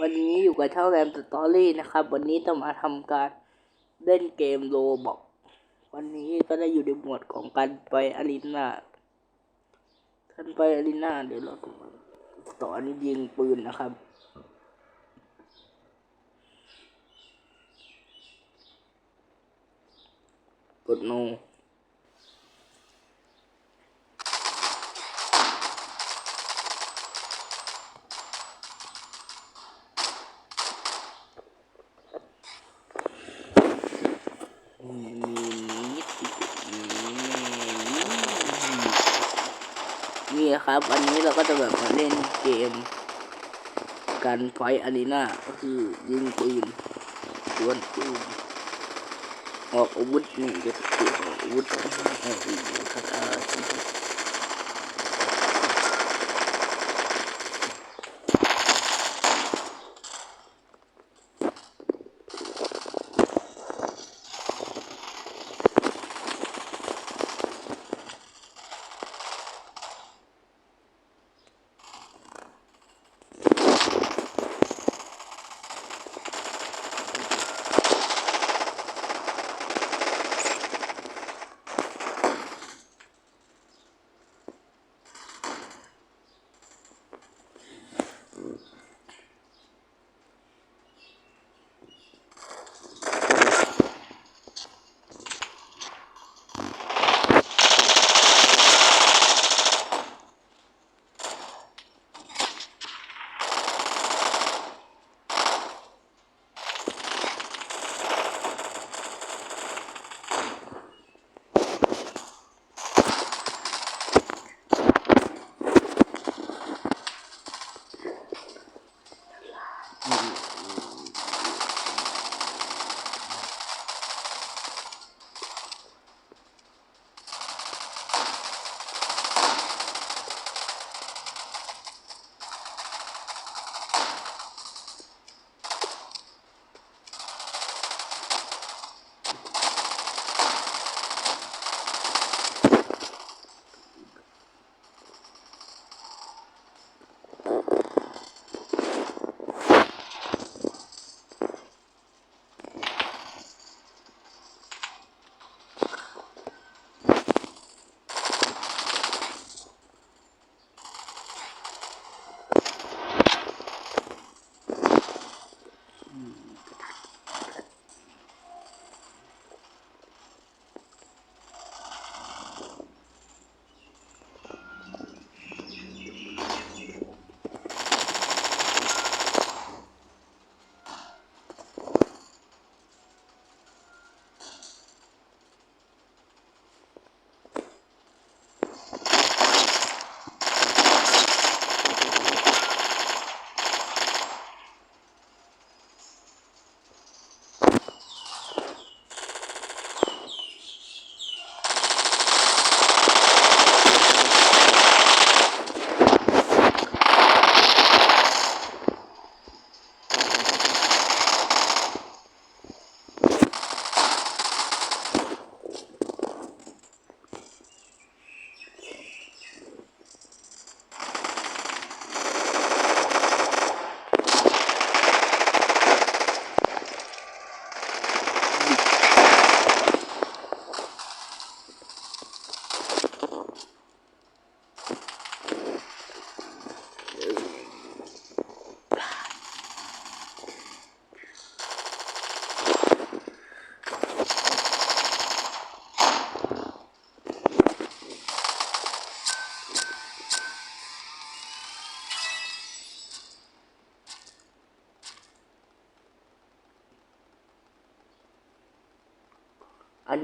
วันนี้อยู่กับเท่าแรมสตอรี่นะครับ วันนี้จะมาทำการเล่นเกมโลบอก วันนี้ก็ได้อยู่ในหมวดของการไปอารีนาการไปอารีนาเดี๋ยวเราสอนยิงปืนนะครับ กดโน ครับอันนี้เราก็จะแบบมาเล่นเกม การไฟอารีนาก็คือยิงปืนดวลปืนออกอาวุธนี่ก็คือออกอาวุธออกอีกคาถาอั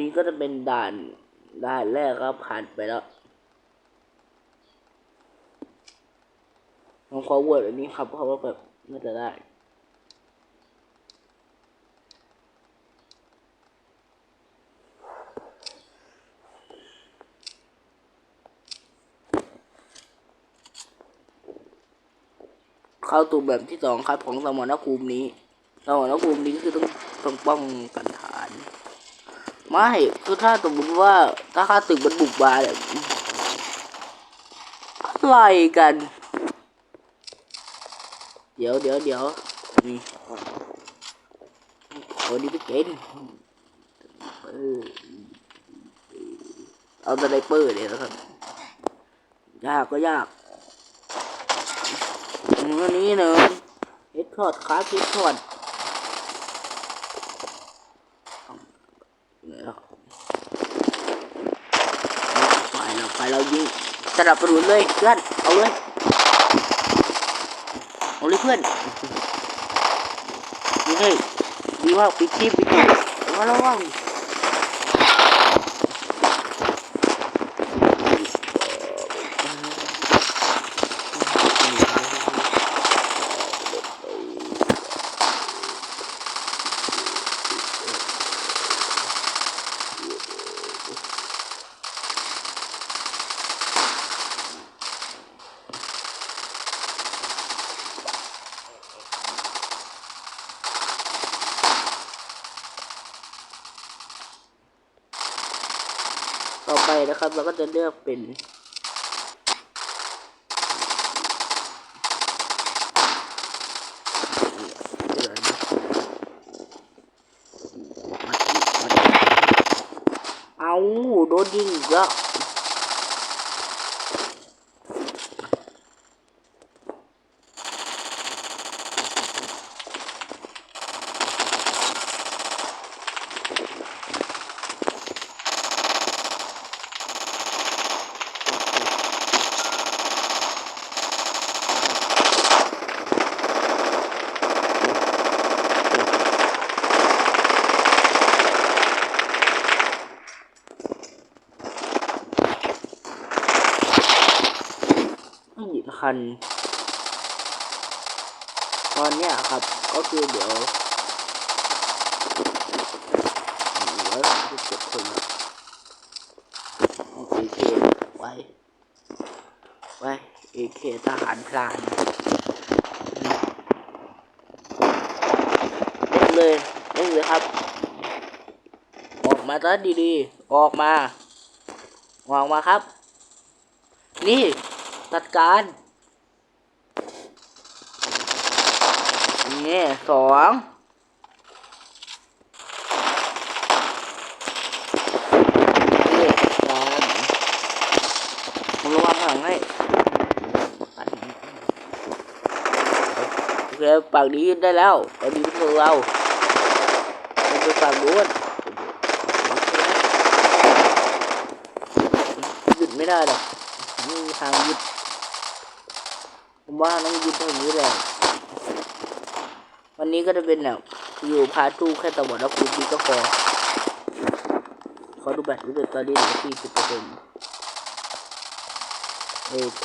นี้ก็จะเป็นด่านด่านแรกครับผ่านไปแล้วผมขอเวิร์ดอันนี้ครับเพราะว่าแบบน่าจะได้เข้าตัวแบบที่สองครับของสมรภูมินี้สมรภูมินี้คือต้องต้องป้องกันฐาน ไม่คือถ้าสมมติว่าถ้าข้าศึกมันบุกมาเนี่ยอะไรกัน เดี๋ยวเดี๋ยวเดี๋ยวนี่คนนี้ไปกินเออเอาสไนเปอร์เดี๋ยวนะครับยากก็ยากอันนี้เนอะเฮดคอร์ดครับเฮดคอร์ดเนี่ยครับไป เราไปเรายิงสนับสนุนเลยเพื่อนเอาเลยเอาเลยเพื่อนนี่เลยดีมาปิดทีมปิดทีมระวังระวัง ต่อไปนะครับเราก็จะเลือกเป็นเอาโดนยิงอีกแล้ว ไม่หยุดคัน ตอนเนี้ยครับก็คือเดี๋ยวเดี๋ยวจะเก็บคนละโอเคไว้ไว้เอเคทหารพรานเล่นเลยเล่นเลยครับ ออกมาซะดีๆ ออกมา ออกมาครับ นี่ จัดการนี่สองนี่จัดการผมระวังข้างหลังให้โอเคฝั่งนี้ได้แล้วตอนนี้เป็นเราเราไปฝั่งนู้นหยุดไม่ได้หรอกมีทางหยุด ผมว่าต้องยุดตรงนี้แหละวันนี้ก็จะเป็นแบบอยู่พาร์ทูแค่ตะวันแล้วคุณดีก็พอขอดูแบตดูตอนนี้เหลือสี่สิบเปอร์เซ็นต์เอเค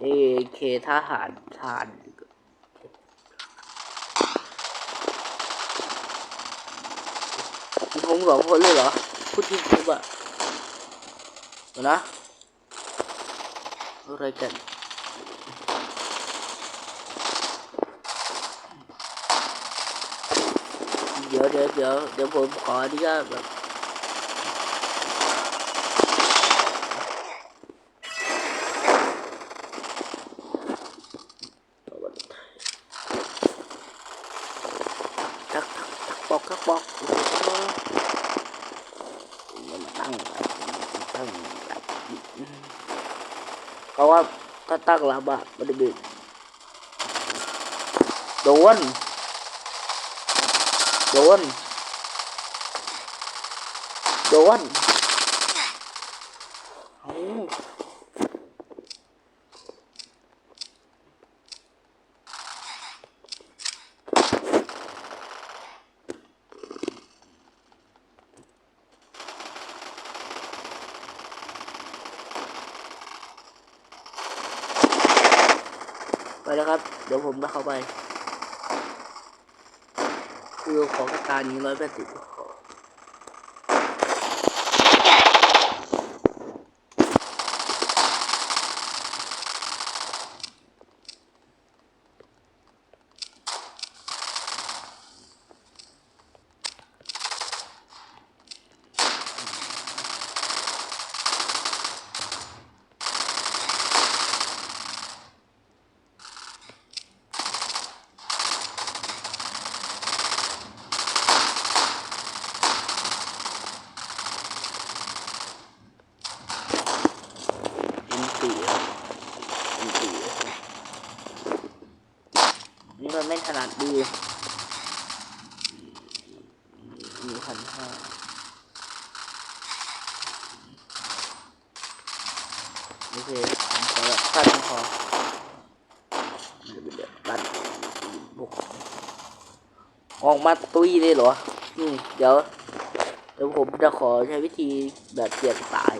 เอเคทหารทหารผมสองคนเลยเหรอพูดจริงๆอะนะ อะไรกันเดี๋ยวเดี๋ยวเดี๋ยวเดี๋ยวผมขออนุญาตแบบทักทักทักบอกทักบอกมันตั้งตั้งเพ ราะว่าถ้าตั้งรับอะมันจะบิดโดน โดน โดนเอาไป แล้วครับ เดี๋ยวผมจะเข้าไปคือของกระตานี้ร้อยแปดสิบ สี่มีสีนี่มันไม่ถนัดดีมีพันห้าโอเคขอแบบขั้พอบันบุกออกมาตุ้ยเลยเหรอ อืม เดี๋ยว เดี๋ยวผมจะขอใช้วิธีแบบเปลี่ยนตาย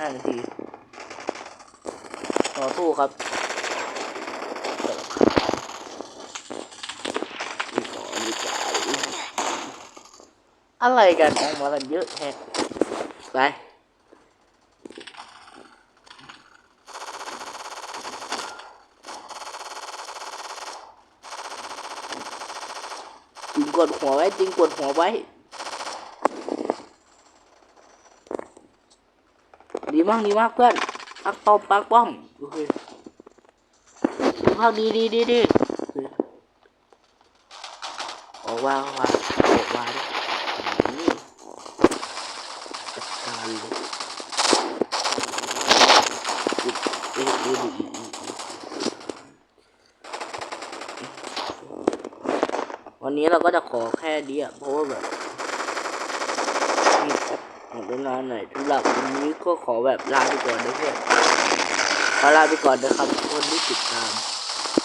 ห้านาที ต่อสู้ครับอะไรกันออกมากันเยอะแฮะไปจริงกดหัวไว้จริงกดหัวไว้ ดีมากดีมากเพื่อนปักป้อมปักป้อมโอเคภาคดีดีดีดีโอเคอกว่าออกว่าออกว่าดิอืมจัดการเลยเอ๊ะเอ๊วันนี้เราก็จะขอแค่นี้อะเพราะว่าแบบ ครับหมดเวลาหน่อยสำหรับวันนี้ก็ขอแบบลาไปก่อนนะเพื่อนขอลาไปก่อนนะครับคนที่ติดตาม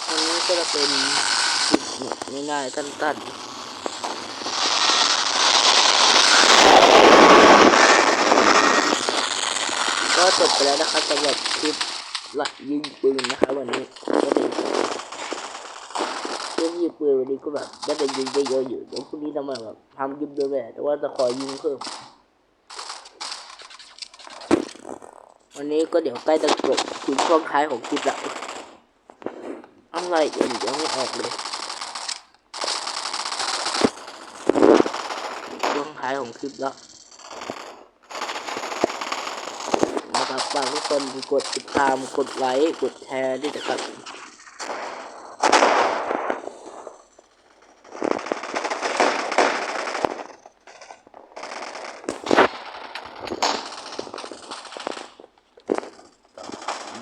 วันนี้ก็จะเป็นคลิปง่ายๆสั้นๆก็จบไปแล้วนะครับสำหรับคลิปละยิงปืนนะครับวันนี้ก็เป็นเรื่องยิงปืนวันนี้ก็แบบน่าจะยิงได้เยอะอยู่เดี๋ยวพรุ่งนี้จะมาแบบทำยิงด้วยแหละแต่ว่าจะขอยิงเพิ่ม วันนี้ก็เดี๋ยวใกล้จะจบถึงช่วงท้ายของคลิปแล้วอะไรเดี๋ยวยังไม่ออกเลยช่วงท้ายของคลิปแล้วนะครับฝากทุกคนกดติดตามกดไลค์กดแชร์ด้วยนะครับ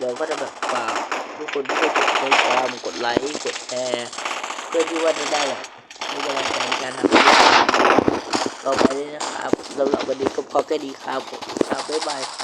ดี๋ยวก็จะแบบฝากทุกคนที่กดติดตามกดไลค์ กดแชร์เพื่อที่ว่าจะได้แบบมีกำลังใจในการทำคลิปต่อไปด้วยนะครับสำหรับวันนี้ก็พอแค่ดีครับผมครับบ๊ายบายครับ